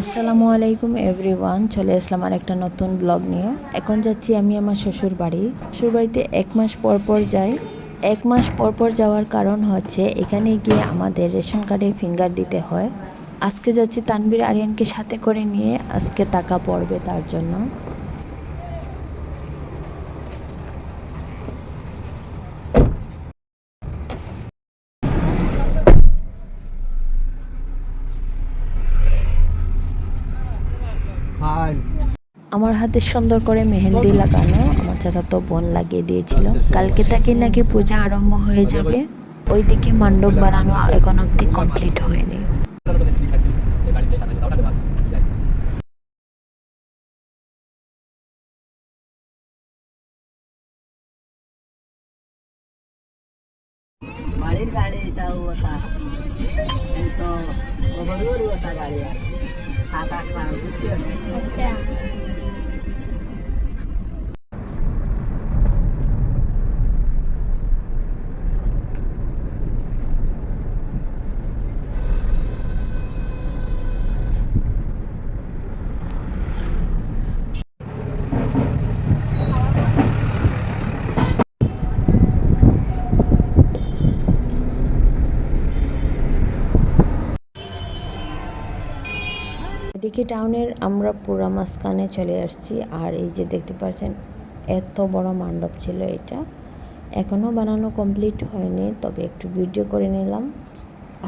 আসসালামু আলাইকুম এভরিওয়ান চলে আসলাম আর একটা নতুন ব্লগ নিয়ে। এখন যাচ্ছি আমি আমার শ্বশুর বাড়ি। শ্বশুর বাড়িতে এক মাস পর পর যাই। এক মাস পর পর যাওয়ার কারণ হচ্ছে, এখানে গিয়ে আমাদের রেশন কার্ডে ফিঙ্গার দিতে হয়। আজকে যাচ্ছি তানবির আরিয়ানকে সাথে করে নিয়ে, আজকে টাকা পড়বে তার জন্য। আমার হাতে সুন্দর করে মেহেন্দি লাগানো আমার চাচাতো বোন লাগিয়ে দিয়েছিল। কালকে তাকে নাকি পূজা আরম্ভ হয়ে যাবে। ওইদিকে মণ্ডপ বানানো এখন অব্দি কমপ্লিট হয়নি। বাড়ির গাড়ি যাও তো গাড়ি સાત આઠ માણસ এলকে টাউনের আমরা পুরা মাঝখানে চলে আসছি। আর এই যে দেখতে পাচ্ছেন এত বড় মণ্ডপ ছিল এটা। এখনও বানানো কমপ্লিট হয়নি, তবে একটু ভিডিও করে নিলাম।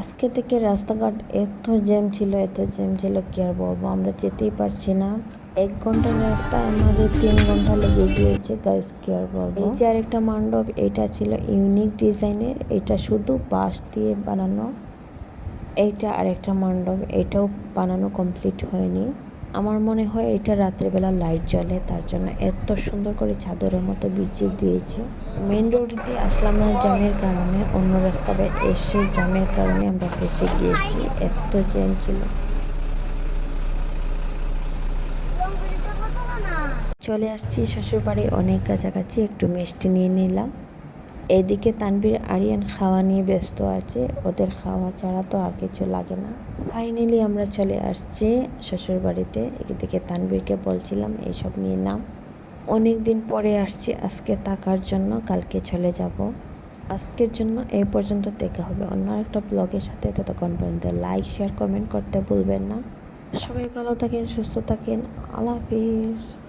আজকে থেকে রাস্তাঘাট এত জ্যাম ছিল, এত জ্যাম ছিল, কি আর বলব? আমরা যেতেই পারছি না। এক ঘণ্টার রাস্তা, আমাদের তিন ঘণ্টা লেগে গিয়েছে গাইস কি আর বলব? এই যে আরেকটা মণ্ডপ, এটা ছিল ইউনিক ডিজাইনের এটা শুধু বাঁশ দিয়ে বানানো। এইটা আরেকটা মণ্ডপ, এটাও বানানো কমপ্লিট হয়নি। আমার মনে হয় এটা রাত্রেবেলা লাইট জ্বলে, তার জন্য এত সুন্দর করে চাদরের মতো বিছিয়ে দিয়েছে। মেন রোড দিয়ে আসলাম না জ্যামের কারণে, অন্য রাস্তায় এসে জ্যামের কারণে আমরা ফেসে গিয়েছি, এত জ্যাম ছিল। চলে আসছি, শ্বশুরবাড়ি অনেক কাছাকাছি, একটু মিষ্টি নিয়ে নিলাম। এদিকে তানবীর আরিয়ান খাওয়া নিয়ে ব্যস্ত আছে। ওদের খাওয়া ছাড়া তো আর কিছু লাগে না। ফাইনালি আমরা চলে আসছি শ্বশুর বাড়িতে এদিকে তানবীরকে বলছিলাম, এইসব নিয়ে নাম। অনেক দিন পরে আসছি, আজকে থাকার জন্য কালকে চলে যাব। আজকের জন্য এই পর্যন্ত, দেখা হবে অন্য একটা ব্লগের সাথে। ততক্ষণ পর্যন্ত লাইক শেয়ার কমেন্ট করতে ভুলবেন না। সবাই ভালো থাকেন, সুস্থ থাকেন। আল্লাহ হাফিজ।